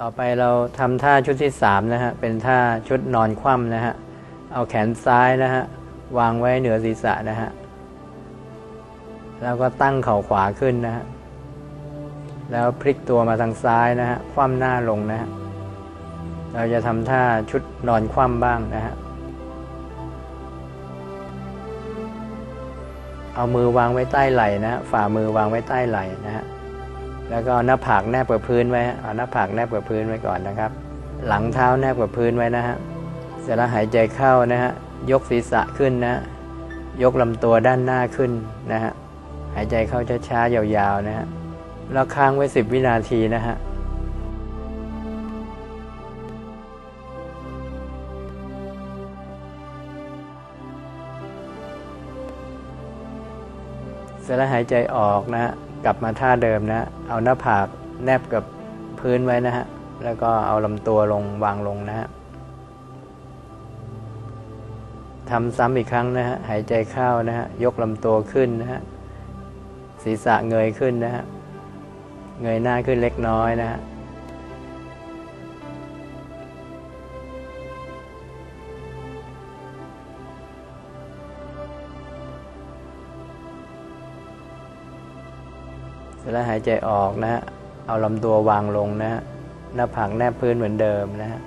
ต่อไปเราทำท่าชุดที่สามนะฮะ เป็นท่าชุดนอนคว่ำนะฮะ เอาแขนซ้ายนะฮะ วางไว้เหนือศีรษะนะฮะ แล้วก็ตั้งเข่าขวาขึ้นนะฮะ แล้วพลิกตัวมาทางซ้ายนะฮะ คว่ำหน้าลงนะฮะ เราจะทำท่าชุดนอนคว่ำบ้างนะฮะ เอามือวางไว้ใต้ไหล่นะฮะฝ่ามือวางไว้ใต้ไหล่นะฮะ แล้วก็หน้าผากแนบกับพื้นไว้เอาหน้าผากแนบกับพื้นไว้ก่อนนะครับ หลังเท้าแนบกับพื้นไว้นะฮะเสร็จแล้วหายใจเข้านะฮะยกศีรษะขึ้นนะ ยกลำตัวด้านหน้าขึ้นนะฮะหายใจเข้าช้าๆยาวๆนะฮะแล้วค้างไว้สิบวินาทีนะฮะเสร็จแล้วหายใจออกนะฮะ กลับมาท่าเดิมนะ เอาหน้าผากแนบกับพื้นไว้นะฮะ แล้วก็เอาลำตัวลงวางลงนะฮะทำซ้ำอีกครั้งนะฮะ หายใจเข้านะฮะ ยกลำตัวขึ้นนะฮะ ศีรษะเงยขึ้นนะฮะ เงยหน้าขึ้นเล็กน้อยนะฮะ เสร็จแล้วหายใจออกนะฮะเอาลำตัววางลงนะฮะหน้าผากแนบพื้นเหมือนเดิมนะฮะ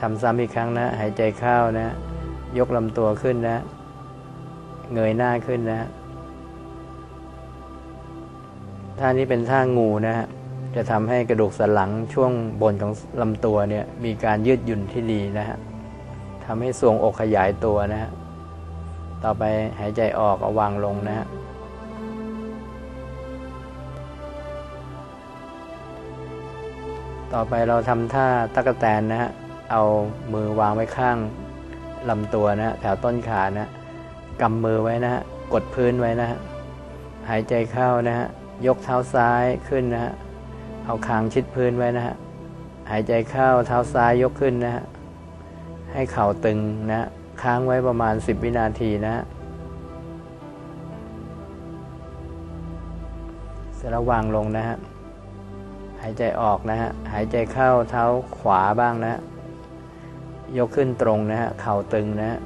ทำซ้ำอีกครั้งนะ หายใจเข้านะ ยกลำตัวขึ้นนะ เงยหน้าขึ้นนะท่านี้เป็นท่างูนะฮะจะทำให้กระดูกสันหลังช่วงบนของลำตัวเนี่ยมีการยืดหยุ่นที่ดีนะฮะทำให้ทรวงอกขยายตัวนะฮะ ต่อไปหายใจออกเอาวางลงนะฮะต่อไปเราทำท่าตะกแตนนะฮะ เอามือวางไว้ข้างลำตัวนะฮะแถวต้นขานะกำมือไว้นะฮะ กดพื้นไว้นะฮะ หายใจเข้านะฮะ ยกเท้าซ้ายขึ้นนะฮะ เอาคางชิดพื้นไว้นะฮะ หายใจเข้าเท้าซ้ายยกขึ้นนะฮะ ให้เข่าตึงนะฮะ ค้างไว้ประมาณ 10 วินาทีนะฮะเสร็จแล้ววางลงนะฮะ หายใจออกนะฮะ หายใจเข้าเท้าขวาบ้างนะฮะยกขึ้นตรงนะฮะ เข่าตึงนะฮะ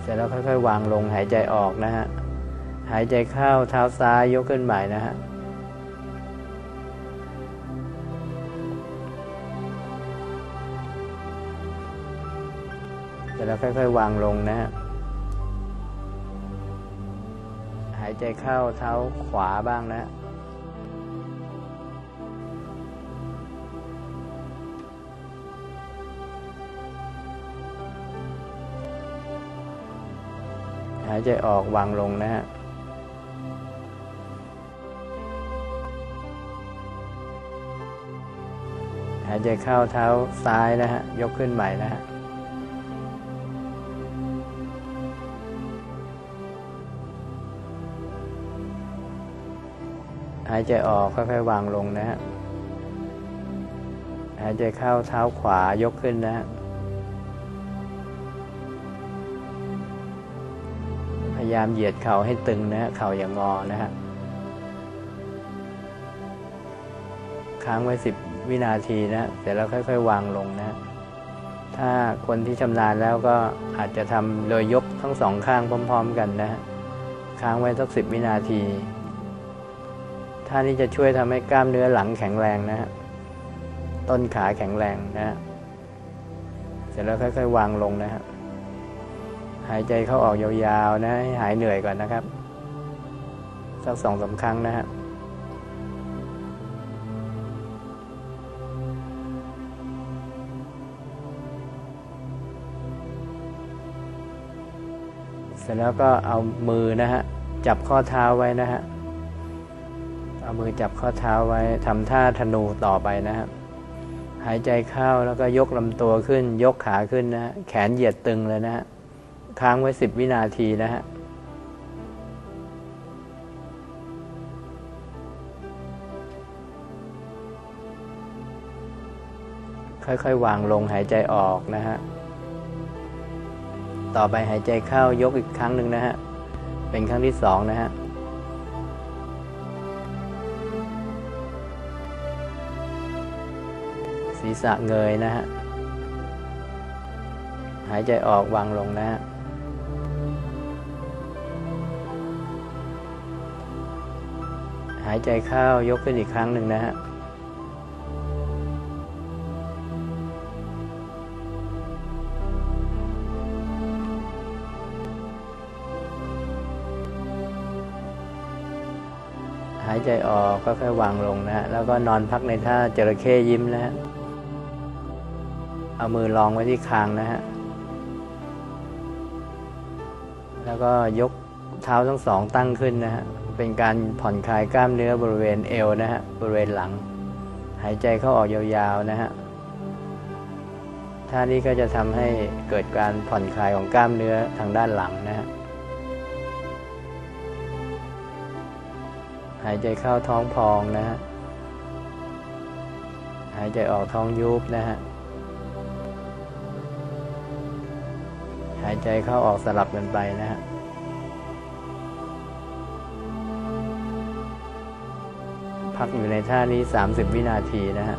เสร็จแล้วค่อยๆ วางลงหายใจออกนะฮะ หายใจเข้าเท้าซ้ายยกขึ้นใหม่นะฮะ เสร็จแล้วค่อยๆ วางลงนะฮะหายใจเข้าเท้าขวาบ้างนะ หายใจออกวางลงนะฮะหายใจเข้าเท้าซ้ายนะฮะ ยกขึ้นใหม่นะฮะ หายใจออกค่อยๆวางลงนะฮะ หายใจเข้าเท้าขวายกขึ้นนะฮะ พยายามเหยียดเข่าให้ตึงนะฮะ เข่าอย่างงอนะฮะ ค้างไว้สิบวินาทีนะเสร็จแล้วค่อย ๆ วางลงนะ ถ้าคนที่ชำนาญแล้วก็อาจจะทำโดยยกทั้งสองข้างพร้อม ๆ กันนะฮะค้างไว้สักสิบวินาที ท่านี้จะช่วยทำให้กล้ามเนื้อหลังแข็งแรงนะฮะต้นขาแข็งแรงนะฮะเสร็จแล้วค่อยๆวางลงนะฮะหายใจเข้าออกยาวๆนะให้หายเหนื่อยก่อนนะครับ สักสองสาครั้งนะฮะเสร็จแล้วก็เอามือนะฮะจับข้อเท้าไว้นะฮะ เอามือจับข้อเท้าไว้ทำท่าธนูต่อไปนะฮะหายใจเข้าแล้วก็ยกลำตัวขึ้น ยกขาขึ้นนะฮะแขนเหยียดตึงเลยนะฮะค้างไว้สิบวินาทีนะฮะค่อยๆ วางลงหายใจออกนะฮะ ต่อไปหายใจเข้ายกอีกครั้งหนึ่งนะฮะ เป็นครั้งที่สองนะฮะ ศีรษะเงยนะฮะ หายใจออกวางลงนะฮะ หายใจเข้ายกขึ้นอีกครั้งหนึ่งนะฮะ หายใจออกก็ค่อยวางลงนะฮะ แล้วก็นอนพักในท่าจระเข้ยิ้มนะฮะ เอามือรองไว้ที่คางนะฮะ แล้วก็ยกเท้าทั้งสองตั้งขึ้นนะฮะ เป็นการผ่อนคลายกล้ามเนื้อบริเวณเอวนะฮะ บริเวณหลัง หายใจเข้าออกยาวๆนะฮะ ท่านี้ก็จะทำให้เกิดการผ่อนคลายของกล้ามเนื้อทางด้านหลังนะฮะ หายใจเข้าท้องพองนะฮะ หายใจออกท้องยุบนะฮะายใจเข้าออกสลับกันไปนะฮะพักอยู่ในท่านี้ 30 วินาทีนะฮะ